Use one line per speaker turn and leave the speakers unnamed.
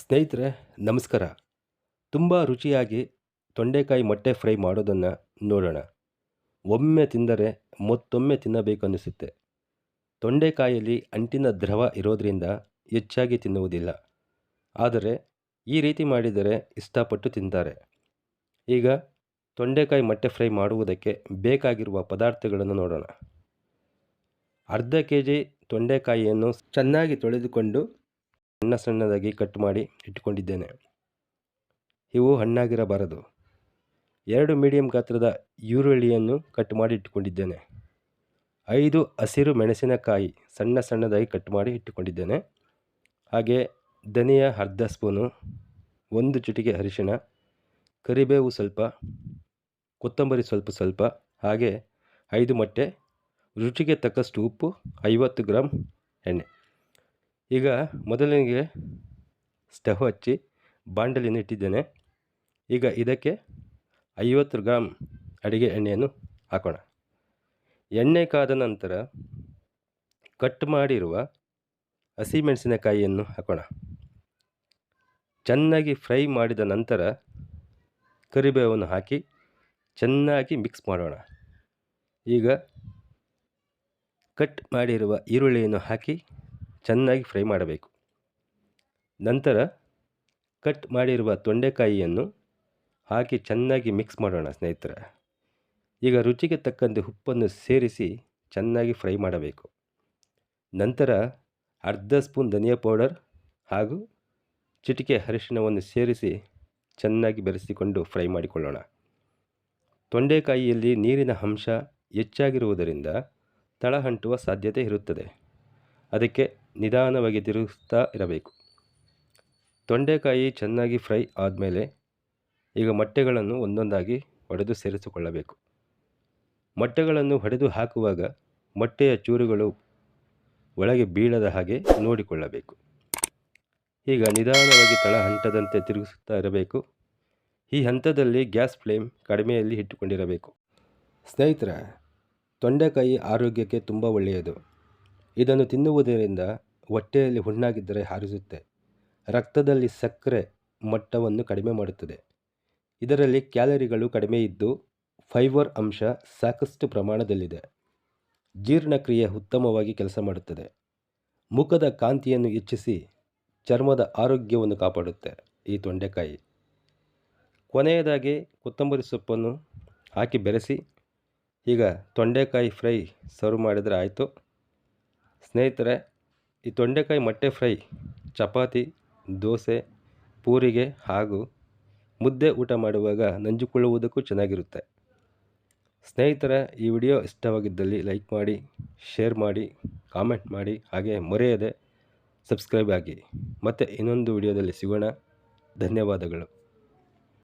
ಸ್ನೇಹಿತರೆ, ನಮಸ್ಕಾರ. ತುಂಬ ರುಚಿಯಾಗಿ ತೊಂಡೆಕಾಯಿ ಮೊಟ್ಟೆ ಫ್ರೈ ಮಾಡೋದನ್ನು ನೋಡೋಣ. ಒಮ್ಮೆ ತಿಂದರೆ ಮತ್ತೊಮ್ಮೆ ತಿನ್ನಬೇಕು ಅನ್ನಿಸುತ್ತೆ ತೊಂಡೆಕಾಯಲ್ಲಿ ಅಂಟಿನ ದ್ರವ ಇರೋದರಿಂದ ಹೆಚ್ಚಾಗಿ ತಿನ್ನುವುದಿಲ್ಲ. ಆದರೆ ಈ ರೀತಿ ಮಾಡಿದರೆ ಇಷ್ಟಪಟ್ಟು ತಿಂತಾರೆ. ಈಗ ತೊಂಡೆಕಾಯಿ ಮೊಟ್ಟೆ ಫ್ರೈ ಮಾಡುವುದಕ್ಕೆ ಬೇಕಾಗಿರುವ ಪದಾರ್ಥಗಳನ್ನು ನೋಡೋಣ. ಅರ್ಧ ಕೆ ಜಿ ತೊಂಡೆಕಾಯಿಯನ್ನು ಚೆನ್ನಾಗಿ ತೊಳೆದುಕೊಂಡು ಸಣ್ಣ ಸಣ್ಣದಾಗಿ ಕಟ್ ಮಾಡಿ ಇಟ್ಟುಕೊಂಡಿದ್ದೇನೆ. ಇವು ಹಣ್ಣಾಗಿರಬಾರದು. ಎರಡು ಮೀಡಿಯಂ ಗಾತ್ರದ ಈರುಳ್ಳಿಯನ್ನು ಕಟ್ ಮಾಡಿ ಇಟ್ಟುಕೊಂಡಿದ್ದೇನೆ. ಐದು ಹಸಿರು ಮೆಣಸಿನಕಾಯಿ ಸಣ್ಣ ಸಣ್ಣದಾಗಿ ಕಟ್ ಮಾಡಿ ಇಟ್ಟುಕೊಂಡಿದ್ದೇನೆ. ಹಾಗೆ ಧನಿಯ ಅರ್ಧ ಸ್ಪೂನು, ಒಂದು ಚಿಟಿಕೆ ಅರಿಶಿಣ, ಕರಿಬೇವು ಸ್ವಲ್ಪ, ಕೊತ್ತಂಬರಿ ಸ್ವಲ್ಪ ಸ್ವಲ್ಪ, ಹಾಗೆ ಐದು ಮೊಟ್ಟೆ, ರುಚಿಗೆ ತಕ್ಕಷ್ಟು ಉಪ್ಪು, ಐವತ್ತು ಗ್ರಾಮ್ ಎಣ್ಣೆ. ಈಗ ಮೊದಲಿಗೆ ಸ್ಟವ್ ಹಚ್ಚಿ ಬಾಂಡಲಿಯನ್ನು ಇಟ್ಟಿದ್ದೇನೆ. ಈಗ ಇದಕ್ಕೆ ಐವತ್ತು ಗ್ರಾಮ್ ಅಡಿಗೆ ಎಣ್ಣೆಯನ್ನು ಹಾಕೋಣ. ಎಣ್ಣೆ ಕಾದ ನಂತರ ಕಟ್ ಮಾಡಿರುವ ಹಸಿಮೆಣಸಿನಕಾಯಿಯನ್ನು ಹಾಕೋಣ. ಚೆನ್ನಾಗಿ ಫ್ರೈ ಮಾಡಿದ ನಂತರ ಕರಿಬೇವನ್ನು ಹಾಕಿ ಚೆನ್ನಾಗಿ ಮಿಕ್ಸ್ ಮಾಡೋಣ. ಈಗ ಕಟ್ ಮಾಡಿರುವ ಈರುಳ್ಳಿಯನ್ನು ಹಾಕಿ ಚೆನ್ನಾಗಿ ಫ್ರೈ ಮಾಡಬೇಕು. ನಂತರ ಕಟ್ ಮಾಡಿರುವ ತೊಂಡೆಕಾಯಿಯನ್ನು ಹಾಕಿ ಚೆನ್ನಾಗಿ ಮಿಕ್ಸ್ ಮಾಡೋಣ ಸ್ನೇಹಿತರೆ. ಈಗ ರುಚಿಗೆ ತಕ್ಕಂತೆ ಉಪ್ಪನ್ನು ಸೇರಿಸಿ ಚೆನ್ನಾಗಿ ಫ್ರೈ ಮಾಡಬೇಕು. ನಂತರ ಅರ್ಧ ಸ್ಪೂನ್ ಧನಿಯಾ ಪೌಡರ್ ಹಾಗೂ ಚಿಟಿಕೆ ಅರಿಶಿಣವನ್ನು ಸೇರಿಸಿ ಚೆನ್ನಾಗಿ ಬೆರೆಸಿಕೊಂಡು ಫ್ರೈ ಮಾಡಿಕೊಳ್ಳೋಣ. ತೊಂಡೆಕಾಯಿಯಲ್ಲಿ ನೀರಿನ ಅಂಶ ಹೆಚ್ಚಾಗಿರುವುದರಿಂದ ತಳ ಅಂಟುವ ಸಾಧ್ಯತೆ ಇರುತ್ತದೆ. ಅದಕ್ಕೆ ನಿಧಾನವಾಗಿ ತಿರುಗಿಸ್ತಾ ಇರಬೇಕು. ತೊಂಡೆಕಾಯಿ ಚೆನ್ನಾಗಿ ಫ್ರೈ ಆದಮೇಲೆ ಈಗ ಮೊಟ್ಟೆಗಳನ್ನು ಒಂದೊಂದಾಗಿ ಒಡೆದು ಸೇರಿಸಿಕೊಳ್ಳಬೇಕು. ಮೊಟ್ಟೆಗಳನ್ನು ಹೊಡೆದು ಹಾಕುವಾಗ ಮೊಟ್ಟೆಯ ಚೂರುಗಳು ಒಳಗೆ ಬೀಳದ ಹಾಗೆ ನೋಡಿಕೊಳ್ಳಬೇಕು. ಈಗ ನಿಧಾನವಾಗಿ ತಳ ಹಂಟದಂತೆ ತಿರುಗಿಸುತ್ತಾ ಇರಬೇಕು. ಈ ಹಂತದಲ್ಲಿ ಗ್ಯಾಸ್ ಫ್ಲೇಮ್ ಕಡಿಮೆಯಲ್ಲಿ ಇಟ್ಟುಕೊಂಡಿರಬೇಕು. ಸ್ನೇಹಿತರ, ತೊಂಡೆಕಾಯಿ ಆರೋಗ್ಯಕ್ಕೆ ತುಂಬ ಒಳ್ಳೆಯದು. ಇದನ್ನು ತಿನ್ನುವುದರಿಂದ ಹೊಟ್ಟೆಯಲ್ಲಿ ಹುಣ್ಣಾಗಿದ್ದರೆ ಹಾರಿಸುತ್ತೆ. ರಕ್ತದಲ್ಲಿ ಸಕ್ಕರೆ ಮಟ್ಟವನ್ನು ಕಡಿಮೆ ಮಾಡುತ್ತದೆ. ಇದರಲ್ಲಿ ಕ್ಯಾಲರಿಗಳು ಕಡಿಮೆ ಇದ್ದು, ಫೈಬರ್ ಅಂಶ ಸಾಕಷ್ಟು ಪ್ರಮಾಣದಲ್ಲಿದೆ. ಜೀರ್ಣಕ್ರಿಯೆ ಉತ್ತಮವಾಗಿ ಕೆಲಸ ಮಾಡುತ್ತದೆ. ಮುಖದ ಕಾಂತಿಯನ್ನು ಹೆಚ್ಚಿಸಿ ಚರ್ಮದ ಆರೋಗ್ಯವನ್ನು ಕಾಪಾಡುತ್ತೆ ಈ ತೊಂಡೆಕಾಯಿ. ಕೊನೆಯದಾಗಿ ಕೊತ್ತಂಬರಿ ಸೊಪ್ಪನ್ನು ಹಾಕಿ ಬೆರೆಸಿ, ಈಗ ತೊಂಡೆಕಾಯಿ ಫ್ರೈ ಸರ್ವ್ ಮಾಡಿದರೆ ಆಯಿತು. ಸ್ನೇಹಿತರೆ ಈ ತೊಂಡೆಕಾಯಿ ಮೊಟ್ಟೆ ಫ್ರೈ, ಚಪಾತಿ, ದೋಸೆ, ಪೂರಿಗೆ ಹಾಗೂ ಮುದ್ದೆ ಊಟ ಮಾಡುವಾಗ ನಂಜಿಕೊಳ್ಳುವುದಕ್ಕೂ ಚೆನ್ನಾಗಿರುತ್ತೆ. ಸ್ನೇಹಿತರೆ, ಈ ವಿಡಿಯೋ ಇಷ್ಟವಾಗಿದ್ದಲ್ಲಿ ಲೈಕ್ ಮಾಡಿ, ಶೇರ್ ಮಾಡಿ, ಕಾಮೆಂಟ್ ಮಾಡಿ, ಹಾಗೆ ಮೊರೆಯದೆ ಸಬ್ಸ್ಕ್ರೈಬ್ ಆಗಿ. ಮತ್ತು ಇನ್ನೊಂದು ವಿಡಿಯೋದಲ್ಲಿ ಸಿಗೋಣ. ಧನ್ಯವಾದಗಳು.